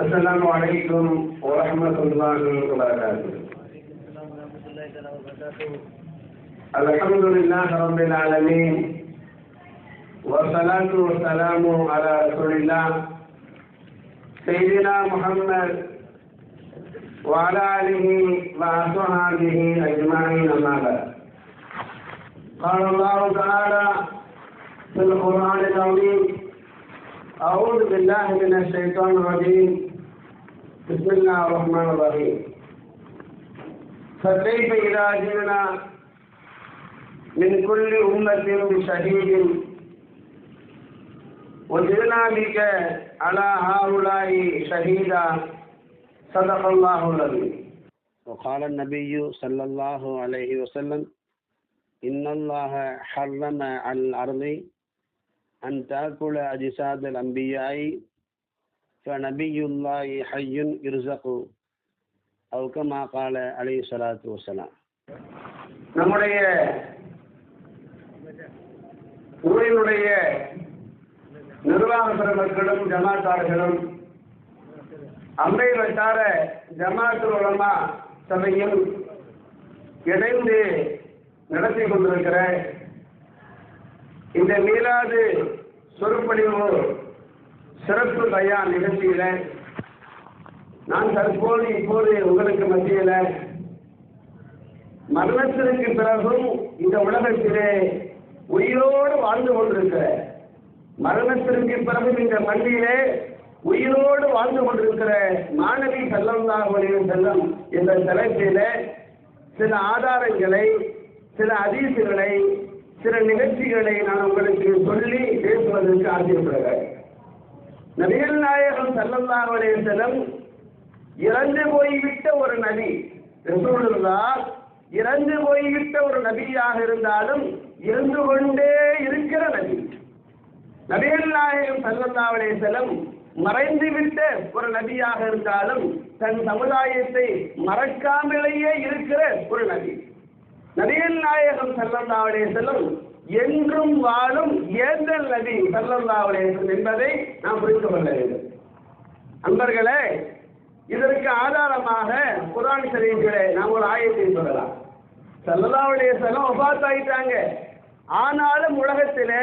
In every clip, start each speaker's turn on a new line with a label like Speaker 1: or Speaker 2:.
Speaker 1: السلام عليكم ورحمة الله وبركاته. الحمد لله رب العالمين والصلاة والسلام على رسول الله سيدنا محمد وعلى آله وأصحابه أجمعين أما بعد. قال الله تعالى في القرآن العظيم أعوذ بالله من الشيطان الرجيم. بسم الله الرحمن الرحيم فكيف إذا جئنا من كل أمة بشهيد وجئنا بك على هؤلاء شهيدا صدق الله العظيم
Speaker 2: وقال النبي صلى الله عليه وسلم إن الله حرم على الأرض أن تأكل أجساد الأنبياء ஃபநபியுல்லாஹி ஹையுன் இர்சகு அவுக்கமா கால அலி சலாத்து வசலாம்
Speaker 1: நம்முடைய உரையினுடைய நிர்வாக பிரபர்களும் ஜமாத்தார்களும் அம்பை வட்டார ஜமாத்து சபையும் இணைந்து நடத்தி கொண்டிருக்கிற இந்த மீளாது சொற்பொழிவு சிறப்பு பயான் நிகழ்ச்சியில நான் தற்போது இப்போது உங்களுக்கு மத்தியில மரணத்திற்கு பிறகும் இந்த உலகத்திலே உயிரோடு வாழ்ந்து கொண்டிருக்கிற மரணத்திற்கு பிறகும் இந்த மண்டியிலே உயிரோடு வாழ்ந்து கொண்டிருக்கிற மாணவி செல்லந்தாகுடைய செல்லம் என்ற தலைப்பில சில ஆதாரங்களை சில அதிசயங்களை சில நிகழ்ச்சிகளை நான் உங்களுக்கு சொல்லி பேசுவதற்கு ஆசைப்படுகிறேன். நபிகள் நாயகம் செல்லந்தாகுடைய செல்லம் இறந்து போய்விட்ட ஒரு நபி ரசூலுல்லா இறந்து போய்விட்ட ஒரு நபியாக இருந்தாலும் இருந்து கொண்டே இருக்கிற நபி. நபிகள் நாயகம் சல்லல்லாஹு செல்லம் மறைந்து விட்ட ஒரு நபியாக இருந்தாலும் தன் சமுதாயத்தை மறக்காமலேயே இருக்கிற ஒரு நபி. நபிகள் நாயகம் சல்லல்லாஹு செல்லம் என்றும் வாழும் ஏந்தல் நபி சல்லல்லாஹு என்பதை நாம் புரிந்து கொள்ள வேண்டும். அன்பர்களே இதற்கு ஆதாரமாக குரான் ஷரீஃபிலே நாம் ஒரு ஆயத்தை சொல்லலாம். சல்லல்லாவுடைய செல்லம் ஒபாத் ஆகிட்டாங்க ஆனாலும் உலகத்திலே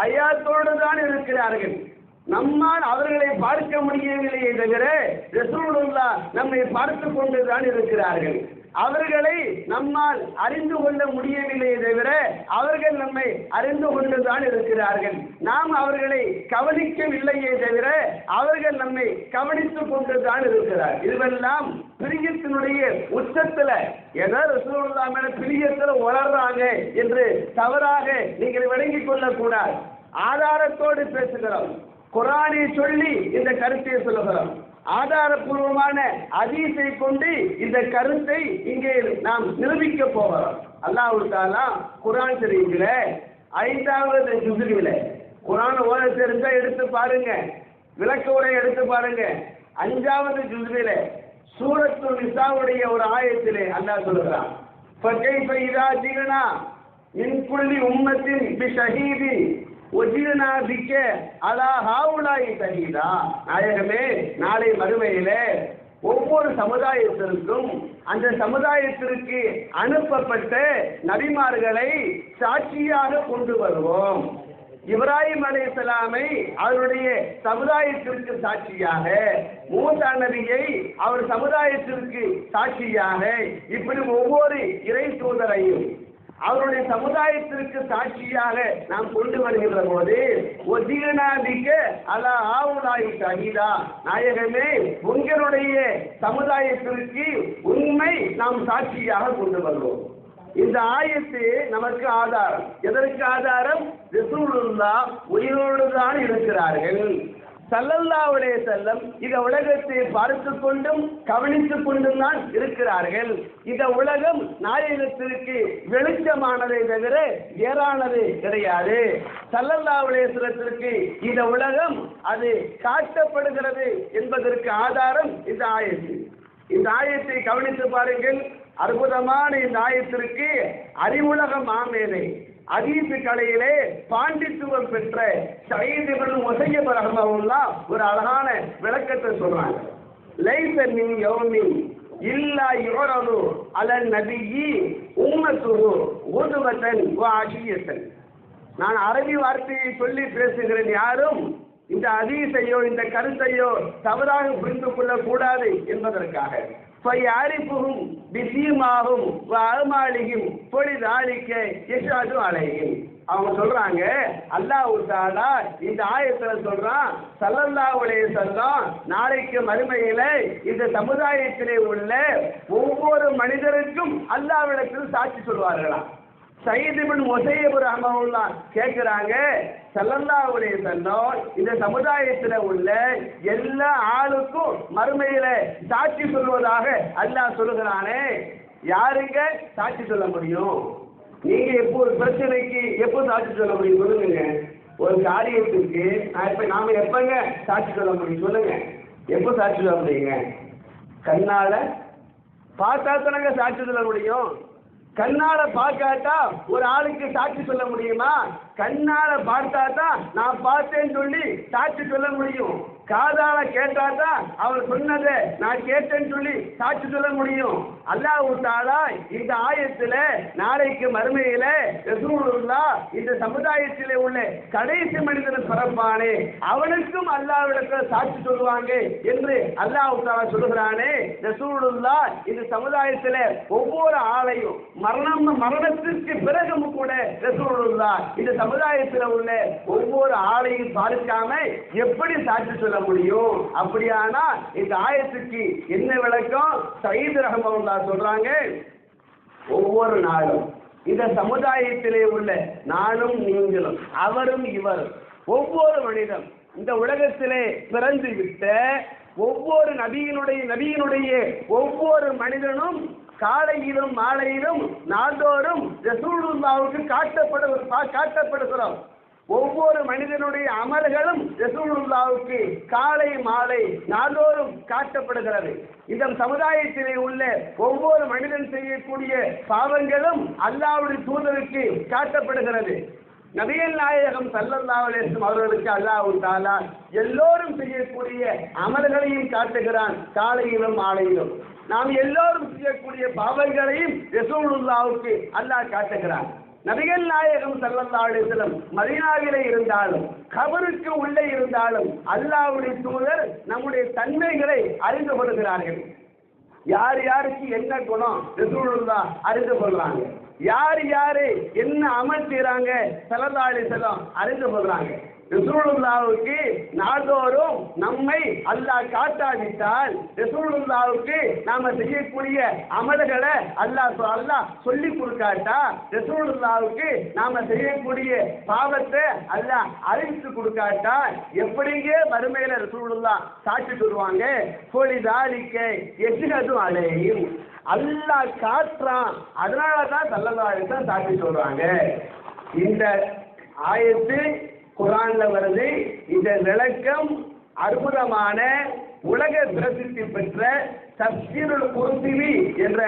Speaker 1: ஹயாத்தோடு தான் இருக்கிறார்கள். நம்மால் அவர்களை பார்க்க முடியவில்லையே தவிர ரசூலுல்லா நம்மை பார்த்து கொண்டு தான் இருக்கிறார்கள். அவர்களை நம்மால் அறிந்து கொள்ள முடியவில்லையே தவிர அவர்கள் நம்மை அறிந்து கொண்டு தான் இருக்கிறார்கள். நாம் அவர்களை கவனிக்கவில்லையே தவிர அவர்கள் நம்மை கவனித்துக் கொண்டு தான் இருக்கிறார். இதுவெல்லாம் பிரியத்தினுடைய உச்சத்துல ஏதோ ரசூலுல்லா மேல பிரியத்துல உணர்றாங்க என்று தவறாக நீங்கள் விளங்கிக் கொள்ளக்கூடாது. ஆதாரத்தோடு பேசுகிறோம். குரானை சொல்லி இந்த கருத்தை சொல்லுகிறோம். ஆதாரபூர்வமான அதீசை கொண்டு இந்த கருத்தை இங்கே நாம் நிரூபிக்க போகிறோம். அல்லாஹு தாலா குரான் தெரியுங்கள ஐந்தாவது ஜுசுவில் குரான் ஓர தெரிஞ்சா எடுத்து பாருங்க. விளக்க உரை எடுத்து பாருங்க. அஞ்சாவது ஜுசுவில் சூரத்து நிசாவுடைய ஒரு ஆயத்திலே அல்லாஹ் சொல்லுகிறான். பகை பைதா ஜீவனா இன்குள்ளி உம்மத்தின் பி ஷஹீதி ஒஜினா பிக்க அலா ஹாவுலாய் தகிதா நாயகமே நாளை மறுமையில ஒவ்வொரு சமுதாயத்திற்கும் அந்த சமுதாயத்திற்கு அனுப்பப்பட்ட நபிமார்களை சாட்சியாக கொண்டு வருவோம். இப்ராஹிம் அலைஹிஸ்ஸலாமை அவருடைய சமுதாயத்திற்கு சாட்சியாக மூசா நபியை அவர் சமுதாயத்திற்கு சாட்சியாக இப்படி ஒவ்வொரு இறை தூதரையும் அவருடைய சமுதாயத்திற்கு சாட்சியாக நாம் கொண்டு வருகின்ற போது ஒதிகனாதிக்க அலா ஆவுலாய் சகிதா நாயகமே உங்களுடைய சமுதாயத்திற்கு உண்மை நாம் சாட்சியாக கொண்டு வருவோம். இந்த ஆயத்து நமக்கு ஆதாரம். எதற்கு ஆதாரம்? ரிசூலுல்லா உயிரோடு தான் இருக்கிறார்கள். சல்லல்லாவுடைய செல்லம் இந்த உலகத்தை பார்த்து கொண்டும் கவனித்துக் கொண்டும் தான் இருக்கிறார்கள். இந்த உலகம் நாயகத்திற்கு வெளிச்சமானதை தவிர ஏறானது கிடையாது. சல்லல்லாவுடைய சிலத்திற்கு இந்த உலகம் அது காட்டப்படுகிறது என்பதற்கு ஆதாரம் இந்த ஆயத்து. இந்த ஆயத்தை கவனித்து பாருங்கள். அற்புதமான இந்த ஆயத்திற்கு அறிவுலக மாமேதை அதீசு கலையிலே பாண்டித்துவம் பெற்ற சைதிபன் ஒசைய ரஹமவுல்லா ஒரு அழகான விளக்கத்தை சொல்றாங்க. லைச மின் யோமி இல்லா யுரது அலன் நபியி உம்மத்துரு உதுவத்தன் வாஷியத்தன் நான் அரபி வார்த்தையை சொல்லி பேசுகிறேன் யாரும் இந்த அதீசையோ இந்த கருத்தையோ தவறாக புரிந்து கொள்ளக்கூடாது என்பதற்காக. ஃபையாரிப்புகும் பிசீமாகும் அகமாளிகும் பொழிதாளிக்க யஷாது அலையும் அவங்க சொல்றாங்க அல்லாஹ் தாலா இந்த ஆயத்துல சொல்றான் சல்லல்லாவுடைய அலைஹி நாளைக்கு மறுமையில இந்த சமுதாயத்திலே உள்ள ஒவ்வொரு மனிதருக்கும் அல்லாவிடத்தில் சாட்சி சொல்வார்களாம். சைதிபின் முசையபு ரஹமவுல்லா கேட்கிறாங்க சல்லல்லாஹு அலைஹி இந்த சமுதாயத்தில் உள்ள எல்லா ஆளுக்கும் மறுமையில சாட்சி சொல்வதாக அல்லாஹ் சொல்லுகிறானே. யாருங்க சாட்சி சொல்ல முடியும்? நீங்க எப்போ ஒரு பிரச்சனைக்கு எப்போ சாட்சி சொல்ல முடியும் சொல்லுங்க. ஒரு காரியத்துக்கு நான் இப்ப நாம எப்பங்க சாட்சி சொல்ல முடியும் சொல்லுங்க. எப்போ சாட்சி சொல்ல முடியுங்க? கண்ணால பார்த்தா தானங்க சாட்சி சொல்ல முடியும். கண்ணால பார்க்காட்டா ஒரு ஆளுக்கு சாட்சி சொல்ல முடியுமா? கண்ணால பார்த்தா தான் நான் பார்த்தேன்னு சொல்லி சாட்சி சொல்ல முடியும். காதால கேட்டாதான் அவர் சொன்னதை நான் கேட்டேன்னு சொல்லி சாட்சி சொல்ல முடியும். அல்லாஹ் தாலா இந்த ஆயத்துல நாளைக்கு மறுமையில ரசூலுல்லா இந்த சமுதாயத்திலே உள்ள கடைசி மனிதன் பிறப்பானே. அவனுக்கும் அல்லாஹ்விடத்தில் சாட்சி சொல்லுவாங்க என்று அல்லாஹ் தாலா சொல்லுகிறானே. ரசூலுல்லா இந்த சமுதாயத்துல ஒவ்வொரு ஆளையும் மரணம் மரணத்திற்கு பிறகும் கூட ரசூலுல்லா இந்த சமுதாயத்தில் உள்ள ஒவ்வொரு ஆளையும் பார்க்காம எப்படி சாட்சி சொல்ல சொல்ல முடியும். அப்படியானா இந்த ஆயத்துக்கு என்ன விளக்கம்? சயீத் ரஹமல்லா சொல்றாங்க ஒவ்வொரு நாளும். இந்த சமுதாயத்திலே உள்ள நானும் நீங்களும் அவரும் இவரும் ஒவ்வொரு மனிதன் இந்த உலகத்திலே பிறந்து விட்ட ஒவ்வொரு நபியினுடைய நபியினுடைய ஒவ்வொரு மனிதனும் காலையிலும் மாலையிலும் நாள்தோறும் ரசூலுல்லாவுக்கு காட்டப்படு காட்டப்படுகிறோம். ஒவ்வொரு மனிதனுடைய அமல்களும் ரசூலுல்லாவுக்கு காலை மாலை நாள்தோறும் காட்டப்படுகிறது. இந்த சமுதாயத்திலே உள்ள ஒவ்வொரு மனிதன் செய்யக்கூடிய பாவங்களும் அல்லாவுடைய தூதருக்கு காட்டப்படுகிறது. நபியல் நாயகம் சல்லல்லாஹு அவர்களுக்கு அல்லாஹ் தாலா எல்லோரும் செய்யக்கூடிய அமல்களையும் காட்டுகிறான் காலையிலும் மாலையிலும். நாம் எல்லோரும் செய்யக்கூடிய பாவங்களையும் ரசூலுல்லாவுக்கு அல்லாஹ் காட்டுகிறான். நபிகள் நாயகம் சல்லல்லாஹு மதினாவிலே இருந்தாலும் கபருக்கு உள்ளே இருந்தாலும் அல்லாவுடைய தூதர் நம்முடைய தன்மைகளை அறிந்து கொள்கிறார்கள். யார் யாருக்கு என்ன குணம்? ரசூலுல்லா அறிந்து கொள்றாங்க. யார் யாரு என்ன அமல் செய்யறாங்க சல்லல்லாஹு அறிந்து கொள்றாங்க. ரசூலுல்லாவுக்கு நாள்தோறும் நம்மை அல்லாஹ் காட்டாவிட்டால் ரசூலுல்லாவுக்கு நாம செய்யக்கூடிய அமல்களை அல்லாஹ் அல்லாஹ் சொல்லி கொடுக்காட்டா? ரசூலுல்லாவுக்கு நாம செய்யக்கூடிய பாவத்தை அல்லாஹ் அறிவித்து கொடுக்காட்டா? எப்படிங்க வறுமையில ரசூலுல்லா சாட்சி சொல்லுவாங்க கோழி தாலிக்க எசுகதும் அலையும் அல்லாஹ் காட்டுறான் அதனால தான் சல்லல்லாஹு சாட்சி சொல்றாங்க இந்த ஆயத்து குரான்ல வருது இந்த விளக்கம் அற்புதமான உலக பிரசித்தி பெற்ற தப்சீருல் குருத்திவி என்ற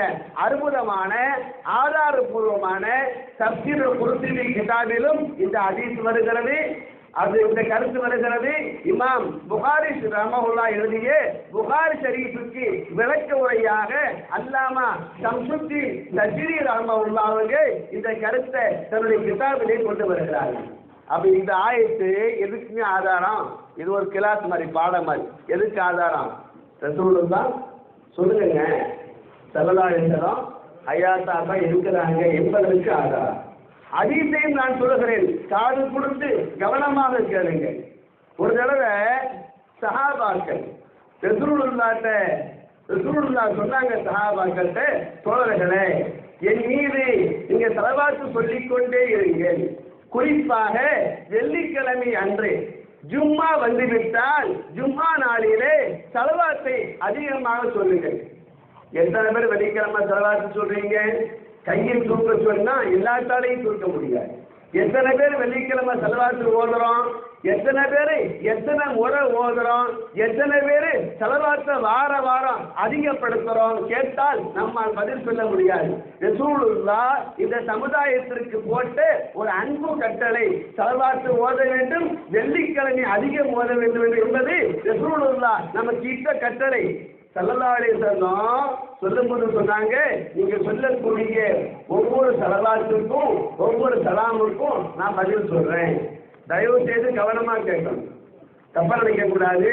Speaker 1: அற்புதமான ஆதாரபூர்வமான தப்சீருல் குருத்திவி கிதாபிலும் இந்த ஹதீஸ் வருகிறது. அது இந்த கருத்து வருகிறது. இமாம் புகாரி ரமகுல்லா எழுதிய புகாரி ஷரீஃபுக்கு விளக்க உரையாக அல்லாமா சம்சுத்தி நஜிரி ரமகுல்லா அவங்க இந்த கருத்தை தன்னுடைய கிதாபிலே கொண்டு வருகிறார்கள். அப்ப இந்த ஆயத்து எதுக்குமே ஆதாரம்? இது ஒரு கிளாஸ் மாதிரி பாடம் மாதிரி. எதுக்கு ஆதாரம்? ரசூலுல்லா சொல்லுங்க. செல்லலாசனம் ஹயாத்தாக இருக்கிறாங்க என்பதற்கு ஆதாரம். அதீத்தையும் நான் சொல்லுகிறேன். காது கொடுத்து கவனமாக கேளுங்க. ஒரு தடவை சஹாபாக்கள் ரசூலுல்லாட்ட ரசூலுல்லா சொன்னாங்க சஹாபாக்கள்கிட்ட தோழர்களே என் மீது நீங்க தலவாத்து சொல்லிக்கொண்டே இருங்கள். குறிப்பாக வெள்ளிக்கிழமை அன்று ஜும்மா வந்துவிட்டால் ஜும்மா நாளிலே செலவாத்தை அதிகமாக சொல்லுங்கள். எத்தனை பேர் வெள்ளிக்கிழமை செலவாத்து சொல்றீங்க? கையில் தூக்க சொன்னா எல்லாத்தாலையும் தூக்க முடியாது. எத்தனை பேர் வெள்ளிக்கிழமை செலவாத்து ஓதுறோம்? எத்தனை பேர் எத்தனை முறை ஓதுறோம்? எத்தனை பேர் செலவாத்த வார வாரம் அதிகப்படுத்துறோம்? கேட்டால் நம்மால் பதில் சொல்ல முடியாது. ரசூலுல்லா இந்த சமுதாயத்திற்கு போட்டு ஒரு அன்பு கட்டளை செலவாத்து ஓத வேண்டும் வெள்ளிக்கிழமை அதிகம் ஓத வேண்டும் என்பது ரசூலுல்லா நமக்கு இட்ட கட்டளை. சல்லல்லாஹு சொன்னோம் சொல்லும்போது சொன்னாங்க நீங்க சொல்லக்கூடிய ஒவ்வொரு சரலாற்றுக்கும் ஒவ்வொரு சலாமுக்கும் நான் பதில் சொல்றேன். தயவு செய்து கவனமா கேட்கணும். தப்பா நினைக்க கூடாது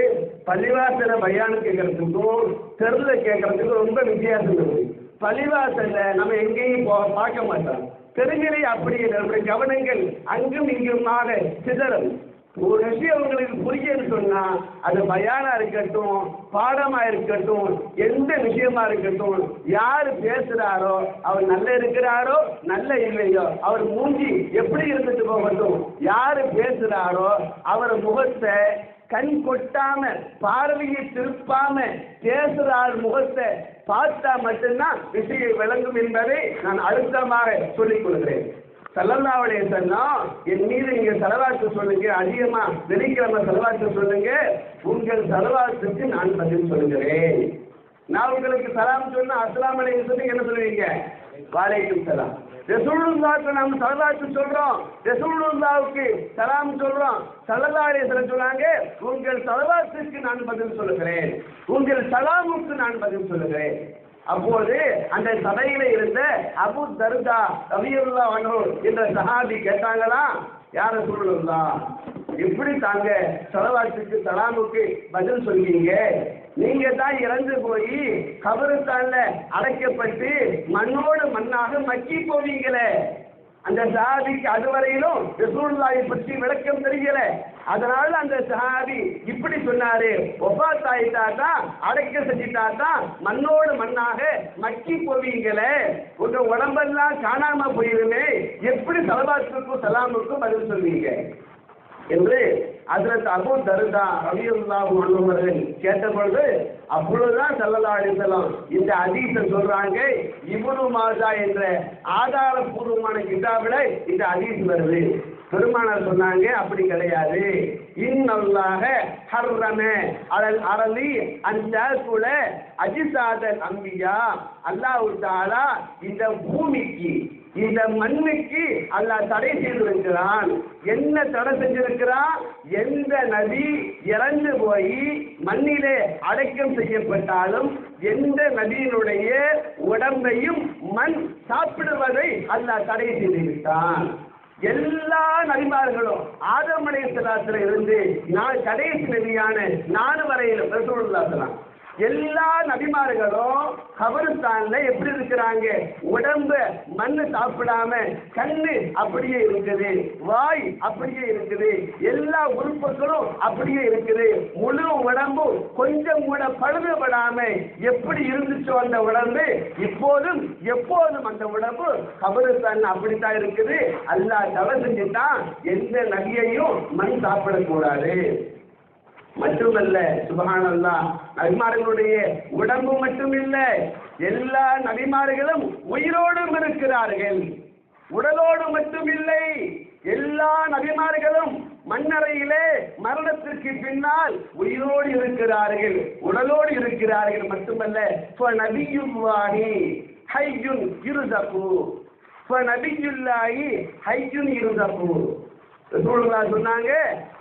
Speaker 1: பள்ளிவாசல பையானு கேட்கறதுக்கும் தெருல கேட்கறதுக்கும் ரொம்ப வித்தியாசம் இருக்கு. பள்ளிவாசல்ல நம்ம எங்கேயும் போ பார்க்க மாட்டோம். தெருங்களே அப்படி இல்லை. நம்முடைய கவனங்கள் அங்கும் இங்குமாக சிதறும். ஒரு விஷயம் உங்களுக்கு புரியன்னு சொன்னா அது பயானா இருக்கட்டும் பாடமா இருக்கட்டும் எந்த விஷயமா இருக்கட்டும் யாரு பேசுறாரோ அவர் நல்ல இருக்கிறாரோ நல்ல இல்லையோ அவர் மூஞ்சி எப்படி இருந்துட்டு போகட்டும் யாரு பேசுறாரோ அவர் முகத்தை கண் கொட்டாம பார்வையை திருப்பாம பேசுறார் முகத்தை பார்த்தா மட்டும்தான் விஷயம் விளங்கும் என்பதை நான் அழுத்தமாக சொல்லிக் கொள்கிறேன். சல்லல்லாவுடைய சொன்னோம் என் மீது நீங்க செலவாத்து சொல்லுங்க அதிகமா வெள்ளிக்கிழமை செலவாத்து சொல்லுங்க உங்கள் செலவாத்துக்கு நான் பதில் சொல்லுகிறேன். நான் உங்களுக்கு சலாம் சொன்னா அஸ்லாம் அலைக்கும் சொல்லி என்ன சொல்லுவீங்க? வாழைக்கும் சலாம். ரசூலுல்லாவுக்கு நாம் சலவாத்து சொல்றோம். ரசூலுல்லாவுக்கு சலாம் சொல்றோம். சல்லல்லாஹு சொன்னாங்க உங்கள் சலவாத்துக்கு நான் பதில் சொல்லுகிறேன். உங்கள் சலாமுக்கு நான் பதில் சொல்லுகிறேன். அப்போது அந்த சபையில இருந்த அபு தருதா ரவியுல்லா அனு என்ற சஹாபி கேட்டாங்களா? யார சொல்லுங்களா எப்படி தாங்க செலவாட்டுக்கு சலாமுக்கு பதில் சொல்வீங்க நீங்க தான் இறந்து போய் கபருத்தான்ல அடைக்கப்பட்டு மண்ணோடு மண்ணாக மக்கி போவீங்களே. அந்த சஹாபிக்கு அதுவரையிலும் ரசூல்லாயை பற்றி விளக்கம் தெரியல. அதனால அந்த சஹாபி இப்படி சொன்னாரு. ஒபாத் ஆயிட்டாதான் அடைக்க செஞ்சிட்டாதான் மண்ணோடு மண்ணாக மக்கி போவீங்களே. உங்க உடம்பெல்லாம் காணாம போயிருமே. எப்படி சலபாத்துக்கும் சலாமுக்கும் பதில் சொல்வீங்க? என்று அதில் அபு தருதா ரவியுல்லாஹு அனுமர்கள் கேட்ட பொழுது அப்பொழுதுதான் சல்லல்லா அலிசல்லாம் இந்த அதீச சொல்றாங்க இவனு மாதா என்ற ஆதாரபூர்வமான கிதாபில இந்த அதீஸ் வருது. பெருமானார் சொன்னாங்க அப்படி கிடையாது. இன்னல்லாக ஹர்ரம அலல் அரளி அந்த குல அஜிசாதல் அம்பியா. அல்லாஹ் தாலா இந்த பூமிக்கு இந்த மண்ணுக்கு அல்லாஹ் தடை செய்திருக்கிறான் என்ன தடை செஞ்சிருக்கிறான் எந்த நதி இறந்து போய் மண்ணிலே அடக்கம் செய்யப்பட்டாலும் எந்த நதியினுடைய உடம்பையும் மண் சாப்பிடுவதை அல்லாஹ் தடை செய்துவிட்டான் எல்லா நபிமார்களும் ஆதமனை சலாத்துல இருந்து நான் கடைசி நதியான நாலு வரையிலும் ரசூலுல்லாஹ் எல்லா நபிமார்களும் கபருஸ்தான்ல எப்படி இருக்கிறாங்க? உடம்பு மண்ணு சாப்பிடாம கண்ணு அப்படியே இருக்குது வாய் அப்படியே இருக்குது எல்லா உறுப்புகளும் அப்படியே இருக்குது. முழு உடம்பும் கொஞ்சம் கூட பழுதுபடாம எப்படி இருந்துச்சோ அந்த உடம்பு இப்போதும் எப்போதும் அந்த உடம்பு கபருஸ்தான் அப்படித்தான் இருக்குது. அல்லா தவறு செஞ்சுட்டான். எந்த நதியையும் மண் சாப்பிடக்கூடாது. மட்டுமல்ல சுபகானல்லா நபிமார்களுடைய உடம்பு மட்டுமில்ல எல்லா நபிமார்களும் உயிரோடும் இருக்கிறார்கள். உடலோடு மட்டுமில்லை எல்லா நபிமார்களும் மண்ணறையிலே மரணத்திற்கு பின்னால் உயிரோடு இருக்கிறார்கள். உடலோடு இருக்கிறார்கள் மட்டுமல்ல நபியுல்லாஹி ஹையுன் இருதகு நபியுல்லாஹி ஹையுன் இருதபு ரசூலுல்லாஹ் சொன்னாங்க.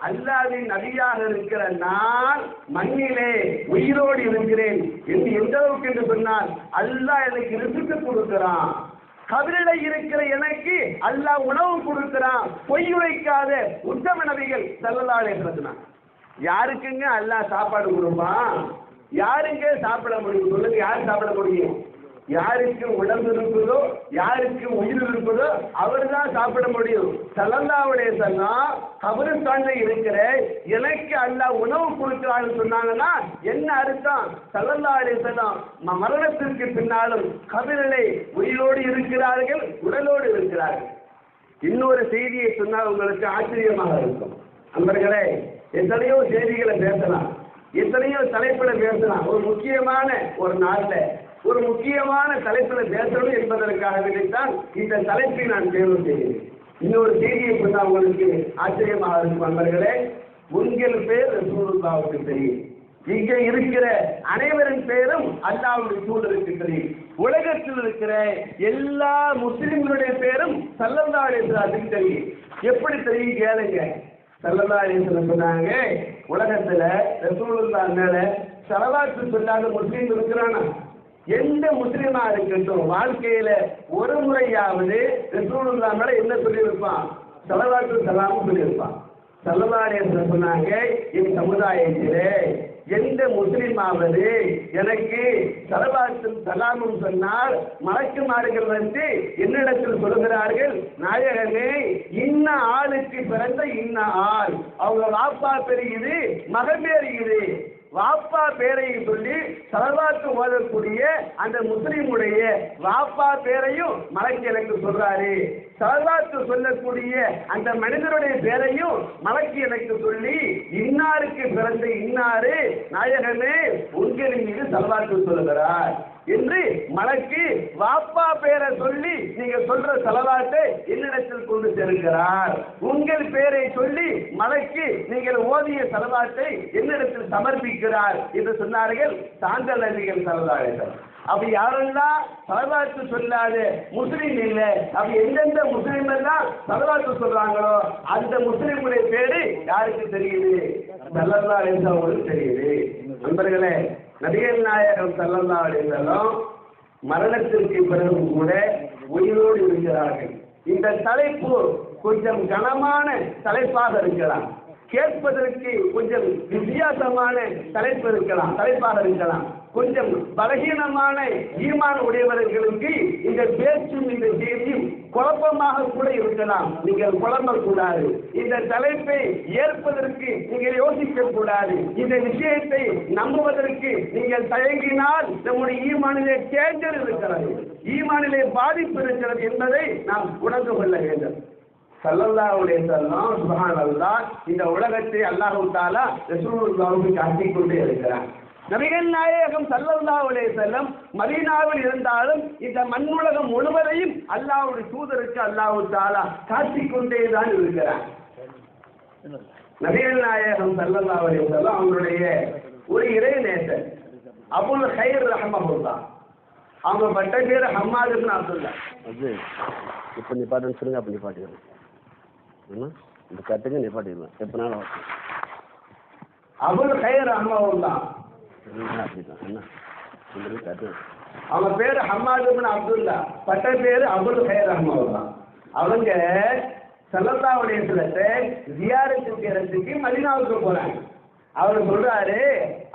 Speaker 1: அல்லாவின் நபியாக இருக்கிற நான் மண்ணிலே உயிரோடு இருக்கிறேன் என்று எந்த அளவுக்கு என்று சொன்னால் அல்லாஹ் எனக்கு ரிசுக்கு கொடுக்கிறான். கபிரில இருக்கிற எனக்கு அல்லாஹ் உணவு கொடுக்கிறான். பொய் உரைக்காத உத்தம நபிகள் செல்லலாலே யாருக்குங்க அல்லாஹ் சாப்பாடு கொடுப்பான்? யாருங்க சாப்பிட முடியும்? சொல்லுங்க யார் சாப்பிட முடியும்? யாருக்கு உடம்பு இருக்குதோ யாருக்கு உயிர் இருக்குதோ அவர் தான் சாப்பிட முடியும். சலந்தாவுடைய சொன்னா கபருஸ்தான்ல இருக்கிற எனக்கு அல்ல உணவு கொடுக்கிறான்னு சொன்னாங்கன்னா என்ன அர்த்தம்? சலந்தாவுடைய சொன்னா மரணத்திற்கு பின்னாலும் கபிரிலை உயிரோடு இருக்கிறார்கள் உடலோடு இருக்கிறார்கள். இன்னொரு செய்தியை சொன்னால் உங்களுக்கு ஆச்சரியமாக இருக்கும். நண்பர்களே எத்தனையோ செய்திகளை பேசலாம். எத்தனையோ தலைப்புல பேசலாம். ஒரு முக்கியமான ஒரு நாள்ல ஒரு முக்கியமான தலைப்புல பேசணும் என்பதற்காக தான் இந்த தலைப்பை நான் தேர்வு செய்கிறேன். இன்னொரு செய்தியை சொன்னா உங்களுக்கு ஆச்சரியமாக இருக்கும் நண்பர்களே உங்கள் பேர் ரசூலுல்லாவுக்கு தெரியும். இங்க இருக்கிற அனைவரின் பேரும் அல்லாவுடைய சூழலுக்கு தெரியும். உலகத்தில் இருக்கிற எல்லா முஸ்லிம்களுடைய பேரும் சல்லல்லா அலிஸ்லாத்துக்கு தெரியும். எப்படி தெரியும் கேளுங்க. சல்லல்லா அலிஸ்லாம் சொன்னாங்க உலகத்துல ரசூலுல்லா மேல சலவாத்து சொல்லாத முஸ்லீம் இருக்கிறானா? எந்த முஸ்லீமா இருக்கட்டும் வாழ்க்கையில ஒரு முறையாவது ரசூலுல்லா மேல என்ன சொல்லியிருப்பான்? சலவாத்து சலாமும் சொல்லியிருப்பான். சல்லல்லாஹு சொன்னாங்க என் சமுதாயத்திலே எந்த முஸ்லீமாவது எனக்கு சலவாத்தும் சலாமும் சொன்னால் மலக்குமார்கள் வந்து என்னிடத்தில் சொல்கிறார்கள் நாயகனே இன்ன ஆளுக்கு பிறந்த இன்ன ஆள். அவங்க வாப்பா பெருகுது மகன் பெருகுது வாப்பா பேரை சொல்லி சலவாத்து ஓதக்கூடிய அந்த முஸ்லீமுடைய வாப்பா பேரையும் மலக்கு எனக்கு சொல்றாரு. சலவாத்து சொல்லக்கூடிய அந்த மனிதனுடைய பேரையும் மலக்கு எனக்கு சொல்லி இன்னாருக்கு பிறந்த இன்னாரு நாயகமே உங்களின் மீது சலவாத்து சொல்லுகிறார். என்று மலக்கு வாப்பா பேரை சொல்லி நீங்க சொல்ற செலவாட்டை என்னிடத்தில் கொண்டு செல்கிறார். உங்கள் பேரை சொல்லி மலக்கு நீங்கள் ஓதிய செலவாட்டை என்னிடத்தில் சமர்ப்பிக்கிறார் என்று சொன்னார்கள் தாங்கள் நபிகள் செலவாடுகள் அப்ப யாரெல்லாம் சலவாத்து சொல்லாத முஸ்லீம் இல்ல அப்ப எந்தெந்த முஸ்லீம் எல்லாம் சலவாத்து சொல்றாங்களோ அந்த முஸ்லீமுடைய பேரு யாருக்கு தெரியுது? சல்லல்லா அவங்களுக்கு தெரியுது. நண்பர்களே நபிகள் நாயகம் சல்லல்லா அலிசல்லம் மரணத்திற்கு பிறகு கூட உயிரோடு இருக்கிறார்கள். இந்த தலைப்பு கொஞ்சம் கனமான தலைப்பாக இருக்கலாம். கேட்பதற்கு கொஞ்சம் வித்தியாசமான தலைப்பு இருக்கலாம். தலைப்பாக இருக்கலாம். கொஞ்சம் பலகீனமான ஈமான் உடையவர்களுக்கு இந்த பேச்சும் இந்த செய்தியும் குழப்பமாக கூட இருக்கலாம். நீங்கள் குழம்பக்கூடாது. இந்த தலைப்பை ஏற்பதற்கு நீங்கள் யோசிக்க கூடாது இந்த விஷயத்தை நம்புவதற்கு நீங்கள் தயங்கினால் நம்முடைய ஈமானிலே டேஞ்சர் இருக்கிறது. ஈமானிலே பாதிப்பு இருக்கிறது என்பதை நாம் உணர்ந்து கொள்ள வேண்டும். சல்லல்லாவுடைய செல்லம் சுபஹான் இந்த உலகத்தை அல்லாஹு தாலா ரசூலுல்லாவுக்கு காட்டிக் கொண்டே இருக்கிறார் நபிகள் நாயகம் சல்லல்லாவுடைய செல்லம் மதீனாவில் இருந்தாலும் இந்த மண்ணுலகம் முழுவதையும் அல்லாஹ்வுடைய தூதருக்கு அல்லாஹு தாலா காட்டிக் கொண்டே தான் இருக்கிறார் நபிகள் நாயகம் சல்லல்லாவுடைய செல்லம் அவங்களுடைய ஒரு இறை நேசர் அபுல் ஹைர் ரஹமஹுல்லா. அவங்க பட்ட பேர் ஹம்மாதுன்னு அப்துல்லா.
Speaker 2: அது இப்போ நிப்பாட்டுன்னு சொல்லுங்க அப்போ நிப்பாட்டிடுறேன் என்ன? இந்த கட்டுங்க நிப்பாட்டிடுவேன் எப்போனாலும் வரட்டும்.
Speaker 1: அபுல் ஹைர் ரஹமஹுல்லா.
Speaker 2: அப்படிதான் என்ன அவன் பேர்
Speaker 1: அவங்க பேரு அப்துல்லா. பட்ட பேரு அபுல் ஹயர் ரஹ்மவுல்லா அவங்க சல்லல்லாவுடைய சிலத்தை ஜியாரத்து செய்யறதுக்கு மதினாவுக்கு போறாங்க. அவர் சொல்றாரு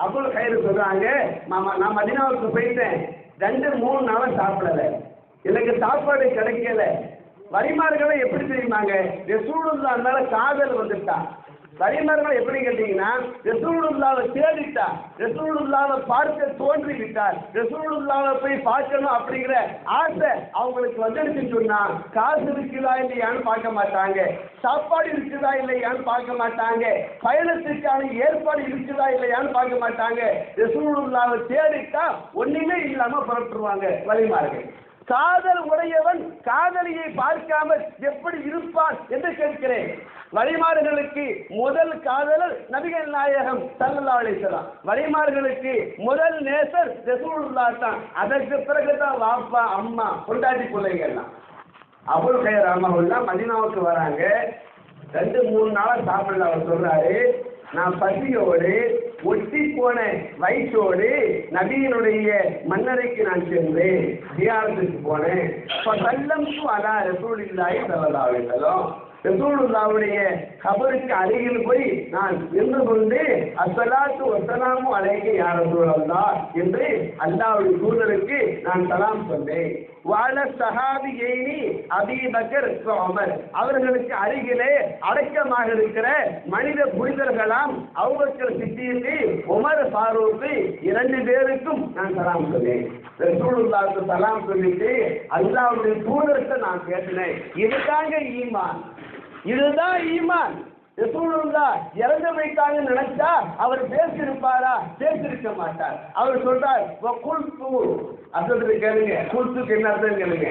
Speaker 1: அபுல் ஹயர் சொல்றாங்க நான் மதினாவுக்கு போயிட்டேன். ரெண்டு மூணு நாளும் சாப்பிடல. எனக்கு சாப்பாடு கிடைக்கல. வரிமார்களை எப்படி தெரியுமாங்க? ரசூலுல்லா மேல காதல் வந்துட்டான் வரிமார்கள் எப்படி கேட்டீங்கன்னா ரசூலுல்லாவை தேடிட்டார். ரசூலுல்லாவை பார்க்க தோன்றி விட்டார் ரசூலுல்லாவை போய் பார்க்கணும் அப்படிங்கிற ஆசை அவங்களுக்கு வந்துடுச்சுன்னு சொன்னா காசு இருக்குதா இல்லையான்னு பார்க்க மாட்டாங்க. சாப்பாடு இருக்குதா இல்லையான்னு பார்க்க மாட்டாங்க. பயணத்திற்கான ஏற்பாடு இருக்குதா இல்லையான்னு பார்க்க மாட்டாங்க. ரசூலுல்லாவை தேடிட்டா ஒண்ணுமே இல்லாம புறப்படுவாங்க வழிமார்கள். காதல் உடையவன் காதலியை பார்க்காமல் எப்படி இருப்பான் என்று கேட்கிறேன். வழிமார்களுக்கு முதல் காதலர் நபிகள் நாயகம் சல்லல்லா அலிசலாம் வழிமார்களுக்கு முதல் நேசர் ரசூலுல்லா தான். அதற்கு பிறகுதான் வாப்பா அம்மா கொண்டாட்டி பிள்ளைங்கள்லாம் அபுல் ஹயர் அம்மாவுல்லா மதினாவுக்கு வராங்க. ரெண்டு மூணு நாளாக சாப்பிடல அவர் சொல்றாரு. நான் பசியோடு ஒட்டி போன வயிற்றோடு நபியினுடைய மன்னரைக்கு நான் சென்றேன். தியானத்துக்கு போனேன். இப்போ சல்லம் அலா ரசூலில்லாஹி ஸல்லல்லாஹு அலைஹி வஸல்லம். ரசூலுல்லாவுடைய கபருக்கு அருகில் போய் நான் இருந்து கொண்டு அசலாத்து வஸ்ஸலாமு அழைக்க யார் அல்லா என்று அல்லாவுடைய தூதருக்கு நான் சலாம் சொன்னேன். வாழ சஹாபியைனி அபீபக்கர் உமர். அவர்களுக்கு அருகிலே அடக்கமாக இருக்கிற மனித புனிதர்களாம் அவுபக்கர் சித்திக்கு உமர் ஃபாரூக்கு இரண்டு பேருக்கும் நான் சலாம் சொன்னேன். ரசூலுல்லாவுக்கு சலாம் சொல்லிட்டு அல்லாவுடைய தூதர்கிட்ட நான் பேசினேன் இதுதாங்க ஈமான் இதுதான் ஈமான். ரசூலுல்லா இறந்து போயிட்டாங்க நினைச்சா அவர் பேசியிருப்பாரா? பேசியிருக்க மாட்டார். அவர் சொல்றார் குல்து அர்த்தத்துக்கு கேளுங்க. குல்துக்கு என்ன அர்த்தம் கேளுங்க.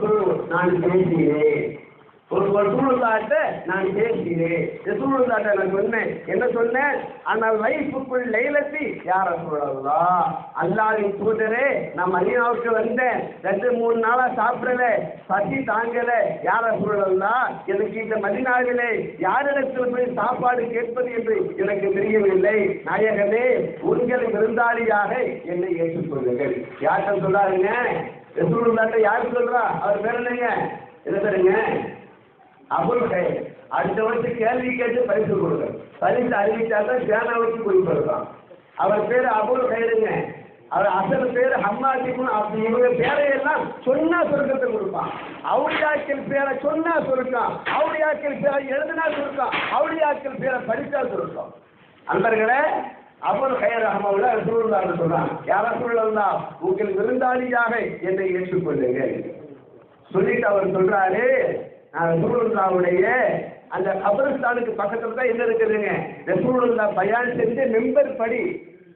Speaker 1: குழு நான் பேசினேன் ஒரு ஒரு சூழ்நிலாட்ட நான் பேசினேன் சூழ்நிலாட்ட நான் சொன்னேன். என்ன சொன்னேன்? ஆனால் லைஃபுக்குள் லைலத்தி யார சொல்லலா அல்லாவின் தூதரே நான் மதினாவுக்கு வந்தேன். ரெண்டு மூணு நாளா சாப்பிடல. பசி தாங்கல. யார சொல்லலாம் எனக்கு இந்த மதினாவிலே யாரிடத்தில் போய் சாப்பாடு கேட்பது என்று எனக்கு தெரியவில்லை. நாயகமே உங்கள் விருந்தாளியாக என்னை ஏற்றுக்கொள்ளுங்கள். யார்கிட்ட சொல்லாருங்க ரசூலுல்லாட்ட யார் சொல்றா? அவர் பேர் என்னங்க? என்ன பேருங்க அபுல் கை அடுத்த கேள்வி கேட்டு பரிசு கொடுங்க. பரிசு அறிவிச்சாதான் சேனா வச்சு கொடுப்பான் அவர் பேர் அபுல் கயருங்க அவர் அசல் பேர் ஹம்மாதிபுன் அப்படி இவங்க பேரையெல்லாம் சொன்னா சுருக்கத்தை கொடுப்பான். அவுளியாக்கள் பேரை சொன்னா சுருக்கம். அவுளியாக்கள் பேரை எழுதினா சுருக்கம். அவுளியாக்கள் பேரை படித்தா சுருக்கம். அன்பர்களே அபுல் கயர் அஹமதுல்லா ரசூலுல்லாஹ் சொல்றான் யார் ரசூலுல்லாஹ் உங்கள் விருந்தாளியாக என்னை ஏற்றுக்கொள்ளுங்கள். சொல்லிட்டு அவர் சொல்றாரு ரசூலுல்லாவுடைய அந்த கபரஸ்தானுக்கு பக்கத்துல தான் என்ன இருக்குதுங்க? ரசூலுல்லா பயான் செஞ்சு மெம்பர் படி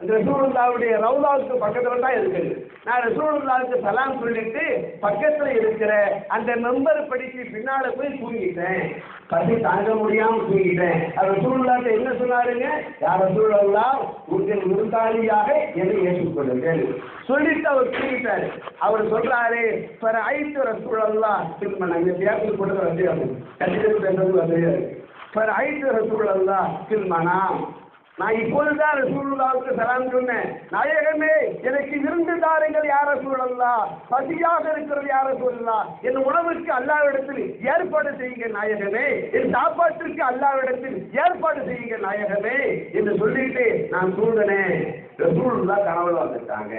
Speaker 1: ரசூலுல்லாவுடைய ரவுலாவுக்கு பக்கத்துல தான் இருக்குது நான் ரசூலுல்லாவுக்கு சலாம் சொல்லிட்டு பக்கத்துல இருக்கிற அந்த மெம்பர் படிக்கு பின்னால போய் தூங்கிட்டேன். பசி தாங்க முடியாம தூங்கிட்டேன். அது ரசூலுல்லாட்ட என்ன சொன்னாருங்க? யார் ரசூலுல்லா உங்கள் விருந்தாளியாக என்னை ஏற்றுக்கொள்ளுங்கள். சொல்லிட்டு அவர் தூங்கிட்டாரு. அவர் சொல்றாரு பிற ஐத்து ரசூலல்லா திரும்ப நாங்கள் பேப்பர் போட்டு வந்து கட்டிட்டு பேசுறது வந்து பர ஐத்து ரசூலல்லா திருமணம் நான் இப்பொழுதுதான் ரசூலுல்லாவுக்கு சலாம் சொன்னேன். நாயகமே எனக்கு விருந்து தாருங்கள் யார சூழல்லா பசியாக இருக்கிறது யார சூழல்லா என் உணவுக்கு அல்லாவிடத்தில் ஏற்பாடு செய்யுங்க நாயகமே. என் சாப்பாட்டிற்கு அல்லாவிடத்தில் ஏற்பாடு நாயகமே என்று சொல்லிட்டு நான் தூங்கினேன். ரசூலுல்லா கனவுல வந்துட்டாங்க.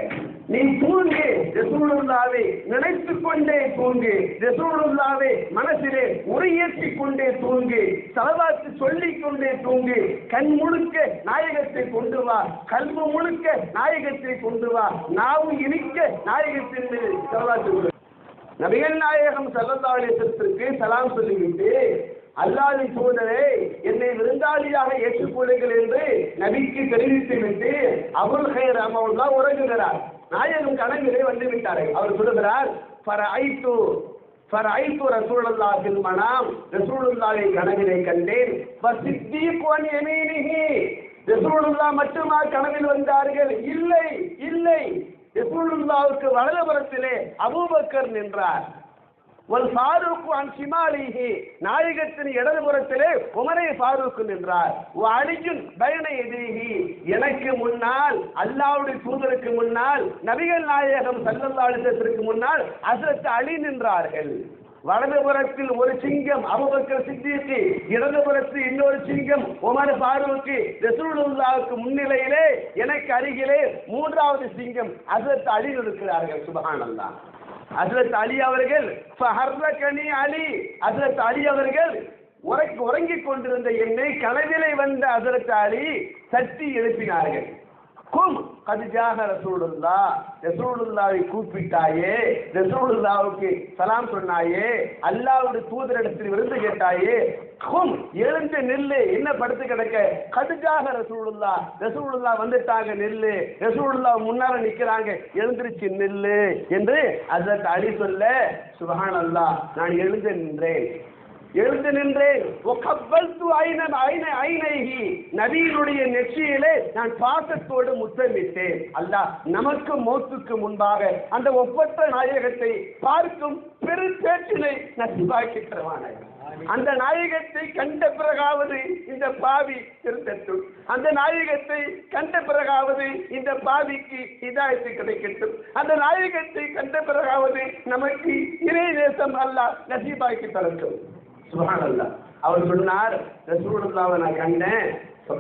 Speaker 1: நீ தூங்கு ரசூலுல்லாவை நினைத்து கொண்டே தூங்கு ரசூலுல்லாவை மனசிலே உரையேற்றி கொண்டே தூங்கு தலவாத்து சொல்லிக் கொண்டே தூங்கு கண் முழுக்க நாயகத்தை கொண்டு வா கல்வி முழுக்க நாயகத்தை கொண்டு வா நாவும் இனிக்க நாயகத்தின் மீது தலவாத்து நபிகள் நாயகம் சல்லல்லாஹு சலாம் சொல்லிவிட்டு அல்லாஹ்வின் தூதரே என்னை விருந்தாளியாக ஏற்றுக்கொள்ளுங்கள் என்று நபிக்கு தெரிவித்து விட்டு அபுல் ஹைர் தான் உறங்குகிறார். நாயகம் கனவிலே வந்து விட்டார்கள் அவர் சொல்லுகிறார் பர ஐத்து பர ஐத்து ரசூலுல்லாஹில் மனாம். ரசூலுல்லாவை கனவிலே கண்டேன் வசித்தீக் வன் ரசூலுல்லா மட்டுமா கனவில் வந்தார்கள்? இல்லை இல்லை. ரசூலுல்லாவுக்கு வலதுபுறத்திலே அபூபக்கர் நின்றார். ஒரு ஃபாரூக் அன் சிமாலிஹி நாயகத்தின் இடதுபுறத்திலே உமரே ஃபாரூக் நின்றார். அடிஜுன் பயண எதிரிஹி எனக்கு முன்னால் அல்லாவுடைய தூதருக்கு முன்னால் நபிகள் நாயகம் சல்லல்லாஹு முன்னால் ஹஸ்ரத் அழி நின்றார்கள். வலதுபுறத்தில் ஒரு சிங்கம் அபுபக்கர் சித்திக்கு இடதுபுறத்தில் இன்னொரு சிங்கம் உமர் ஃபாரூக்கு. ரசூலுல்லாவுக்கு முன்னிலையிலே எனக்கு அருகிலே மூன்றாவது சிங்கம் ஹஸ்ரத் அழி இருக்கிறார்கள். சுபகானந்தான் ஹஸ்ரத் அலி அவர்கள் ஃபஹர்ரகனி அலி. ஹஸ்ரத் அலி அவர்கள் உறங்கி உறங்கிக் கொண்டிருந்த என்னை கனவிலே வந்த ஹஸ்ரத் அலி தட்டி எழுப்பினார்கள். கும். கதிஜாக ரசூலுல்லா. ரசூலுல்லாவை கூப்பிட்டாயே ரசூலுல்லாவுக்கு சலாம் சொன்னாயே அல்லாவுடைய தூதரிடத்தில் விருந்து கேட்டாயே கும். எழுந்து நில்லு என்ன படுத்து கிடக்க? கதிஜாக ரசூலுல்லா. ரசூலுல்லா வந்துட்டாங்க நில்லு. ரசூலுல்லா முன்னால நிக்கிறாங்க எழுந்திருச்சு நில்லு என்று அதற்கு அலி சொல்ல சுபஹானல்லா நான் எழுந்து நின்றேன். எழுந்து நின்றேன் நபியினுடைய நெற்றியிலே நான் பாசத்தோடு முத்தமிட்டேன். அல்லாஹ் நமக்கு மௌத்துக்கு முன்பாக அந்த ஒப்பற்ற நாயகத்தை பார்க்கும் பெரு பேச்சினை நசிவாக்கி தருவானாக அந்த நாயகத்தை கண்ட பிறகாவது இந்த பாவி திருத்தட்டும் அந்த நாயகத்தை கண்ட பிறகாவது இந்த பாவிக்கு இதாயத்து கிடைக்கட்டும். அந்த நாயகத்தை கண்ட பிறகாவது நமக்கு இறை தேசம் அல்ல நசீபாக்கி தரட்டும். சுபஹானல்லா அவர் சொன்னார் ரசூலுல்லாவை நான் கண்டேன்.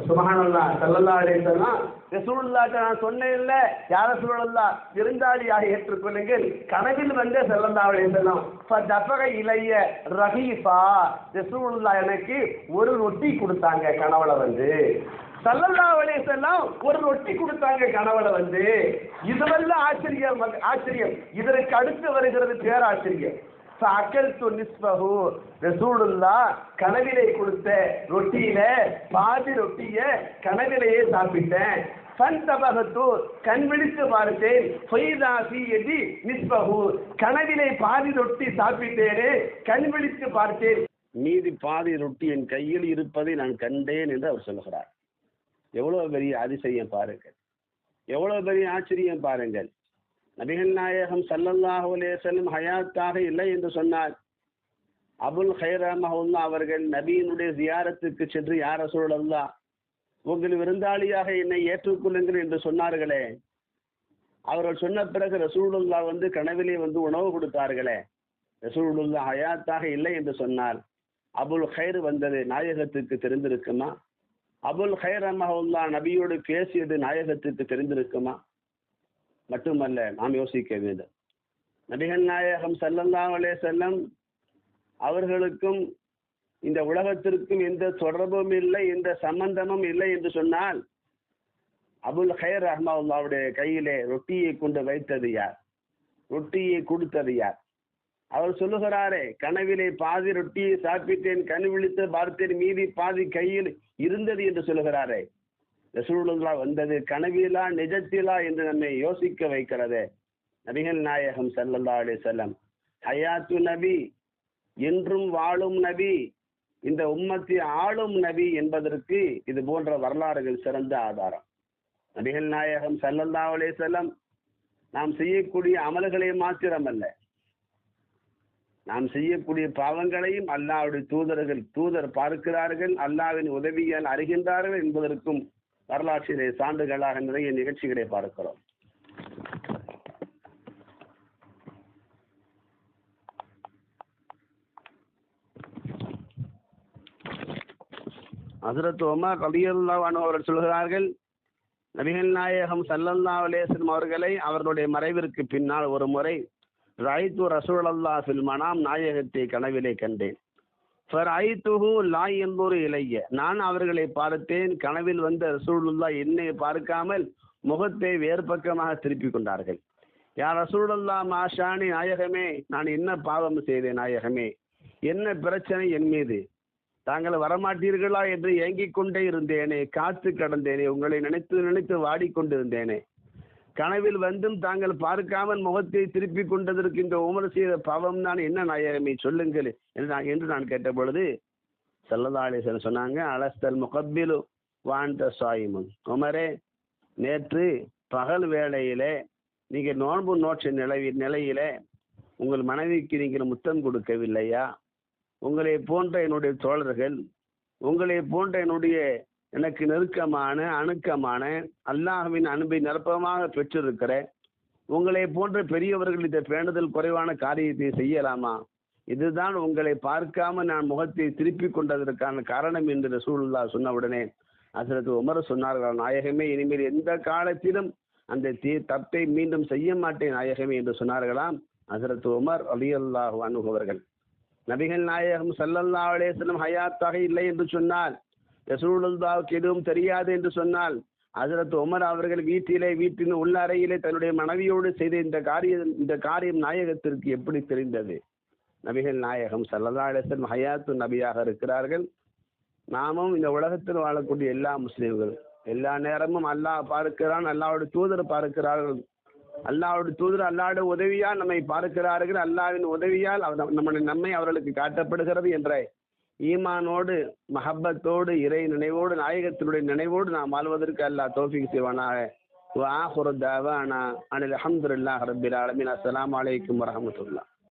Speaker 1: சுபஹானல்லா சல்லல்லா அலைஹிஸ்ஸலாம் ரசூலுல்லாட்ட நான் சொன்னேன் இல்ல. யார ரசூலுல்லா விருந்தாளியாக ஏற்றுக்கொள்ளுங்கள். கனவில் வந்த செல்லல்லா அலைஹிஸ்ஸலாம் ஃபதஃபக இளைய ரஹீஃபா. ரசூலுல்லா எனக்கு ஒரு ரொட்டி கொடுத்தாங்க கனவுல வந்து. சல்லல்லா அலைஹிஸ்ஸலாம் ஒரு ரொட்டி கொடுத்தாங்க கனவுல வந்து. இதுவெல்லாம் ஆச்சரியம் ஆச்சரியம். இதற்கு அடுத்து வருகிறது பேராச்சரியம். ரசூலுல்லா கனவிலே கொடுத்த ரொட்டியில பாதி ரொட்டிய கனவிலேயே சாப்பிட்டேன். சந்தபகத்து கண் விழித்து பார்த்தேன். ஃபைதா எதி கனவிலே பாதி ரொட்டி சாப்பிட்டேனே கண் விழித்து பார்த்தேன். மீதி பாதி ரொட்டி என் கையில் இருப்பதை நான் கண்டேன் என்று அவர் சொல்கிறார் எவ்வளவு பெரிய அதிசயம் பாருங்கள். எவ்வளவு பெரிய ஆச்சரியம் பாருங்கள். நபிகள் நாயகம் சல்லல்லாஹு அலைஹி ஹயாத்தாக இல்லை என்று சொன்னார் அபுல் ஹைர் அவர்கள் நபியினுடைய ஜியாரத்துக்கு சென்று யார் சூழல்லா உங்கள் விருந்தாளியாக என்னை ஏற்றுக்கொள்ளுங்கள் என்று சொன்னார்களே. அவர்கள் சொன்ன பிறகு ரசூலுல்லா வந்து கனவிலே வந்து உணவு கொடுத்தார்களே. ரசூலுல்லா ஹயாத்தாக இல்லை என்று சொன்னார் அபுல் ஹைர் வந்தது நாயகத்துக்கு தெரிந்திருக்குமா? அபுல் ஹைர் ரஹ்மஹுல்லா நபியோடு பேசியது நாயகத்துக்கு தெரிந்திருக்குமா? மட்டுமல்ல நாம் யோசிக்க வேண்டும். நபிகள் நாயகம் ஸல்லல்லாஹு அலே செல்லம் அவர்களுக்கும் இந்த உலகத்திற்கும் எந்த தொடர்பும் இல்லை எந்த சம்பந்தமும் இல்லை என்று சொன்னால் அபுல் ஹயர் ரஹ்மாவுல்லாவுடைய கையிலே ரொட்டியை கொண்டு வைத்தது யார்? ரொட்டியை கொடுத்தது யார்? அவர் சொல்லுகிறாரே கனவிலே பாதி ரொட்டியை சாப்பிட்டேன் கண் விழித்து பார்த்தேன் மீதி பாதி கையில் இருந்தது என்று சொல்லுகிறாரே. ரசூலுல்லா வந்தது கனவிலா நிஜத்திலா என்று நம்மை யோசிக்க வைக்கிறது. நபிகள் நாயகம் சல்லல்லா அலைஹி செல்லம் ஹயாத்து நபி என்றும் வாழும் நபி இந்த உம்மத்தி ஆளும் நபி என்பதற்கு இது போன்ற வரலாறுகள் சிறந்த ஆதாரம். நபிகள் நாயகம் சல்லல்லா அலே செல்லம் நாம் செய்யக்கூடிய அமல்களை மாத்திரமல்ல நாம் செய்யக்கூடிய பாவங்களையும் அல்லாவுடைய தூதர்கள் தூதர் பார்க்கிறார்கள் அல்லாவின் உதவியால் அறிகின்றார்கள் என்பதற்கும் வரலாற்றிலே சான்றுகளாக நிறைய நிகழ்ச்சிகளை பார்க்கிறோம். ஹசரத் உமர் அவர்கள் சொல்கிறார்கள் நபிகள் நாயகம் சல்லல்லா அலேசன் அவர்களை அவர்களுடைய மறைவிற்கு பின்னால் ஒரு முறை ரைத்து ரசூலல்லா ஃபில் நாயகத்தை கனவிலே கண்டேன். ஃபர் ஐத்துஹு லா இளைய நான் அவர்களை பார்த்தேன். கனவில் வந்த ரசூலுல்லா என்னை பார்க்காமல் முகத்தை வேறு பக்கமாக திருப்பி கொண்டார்கள். யார் ரசூலுல்லா மாஷானி நாயகமே நான் என்ன பாவம் செய்தேன் நாயகமே? என்ன பிரச்சனை என் மீது? தாங்கள் வரமாட்டீர்களா என்று ஏங்கிக் கொண்டே இருந்தேனே காத்து கடந்தேனே உங்களை நினைத்து நினைத்து வாடிக்கொண்டிருந்தேனே கனவில் வந்தும் தாங்கள் பார்க்காமல் முகத்தை திருப்பி கொண்டதற்கு இந்த உமர் செய்த பாவம் தான் என்ன நாயகமே? சொல்லுங்கள். என்று நான் என்று நான் கேட்ட பொழுது செல்லதாலேசன் சொன்னாங்க அலஸ்தல் முகப்பிலு வாண்ட சாயிமுன். உமரே நேற்று பகல் வேளையிலே நீங்கள் நோன்பு நோற்ற நிலை நிலையிலே உங்கள் மனைவிக்கு நீங்கள் முத்தம் கொடுக்கவில்லையா? உங்களை போன்ற என்னுடைய தோழர்கள் உங்களை போன்ற என்னுடைய எனக்கு நெருக்கமான அணுக்கமான அல்லாஹ்வின் அன்பை நிரப்பமாக பெற்றிருக்கிற உங்களை போன்ற பெரியவர்கள் இதை பேணுதல் குறைவான காரியத்தை செய்யலாமா? இதுதான் உங்களை பார்க்காம நான் முகத்தை திருப்பி கொண்டதற்கான காரணம் என்று ரசூலுல்லா சொன்னவுடனே அதற்கு உமர் சொன்னார்கள் நாயகமே இனிமேல் எந்த காலத்திலும் அந்த தீ தப்பை மீண்டும் செய்ய மாட்டேன் நாயகமே என்று சொன்னார்களாம் ஹசரத் உமர் அலியல்லாஹு அணுகுவர்கள் நபிகள் நாயகம் சல்லல்லா அலேஸ்லம் ஹயாத்தாக இல்லை என்று சொன்னால் ரசூலுல்லாவுக்கு எதுவும் தெரியாது என்று சொன்னால் அசரத் உமர் அவர்கள் வீட்டிலே வீட்டின் உள்ளறையிலே தன்னுடைய மனைவியோடு செய்த இந்த காரியம் இந்த காரியம் நாயகத்திற்கு எப்படி தெரிந்தது? நபிகள் நாயகம் சல்லல்லா அலேஸ்லம் ஹயாத்து நபியாக இருக்கிறார்கள். நாமும் இந்த உலகத்தில் வாழக்கூடிய எல்லா முஸ்லீம்கள் எல்லா நேரமும் அல்லாஹ் பார்க்கிறான் அல்லாவோட தூதர் பார்க்கிறார்கள். அல்லாவோட தூதர் அல்லாவோட உதவியால் நம்மை பார்க்கிறார்கள். அல்லாவின் உதவியால் அவர் நம்முடைய நம்மை அவர்களுக்கு காட்டப்படுகிறது என்ற ஈமானோடு மஹப்பத்தோடு இறை நினைவோடு நாயகத்தினுடைய நினைவோடு நாம் வாழ்வதற்கு அல்லா தோஃபிக் செய்வானாக. வாஹுர் தாவானா அனில் அஹமதுல்லா ரபில் ஆலமின். அஸ்லாம் வலைக்கம் வரமத்துல்லா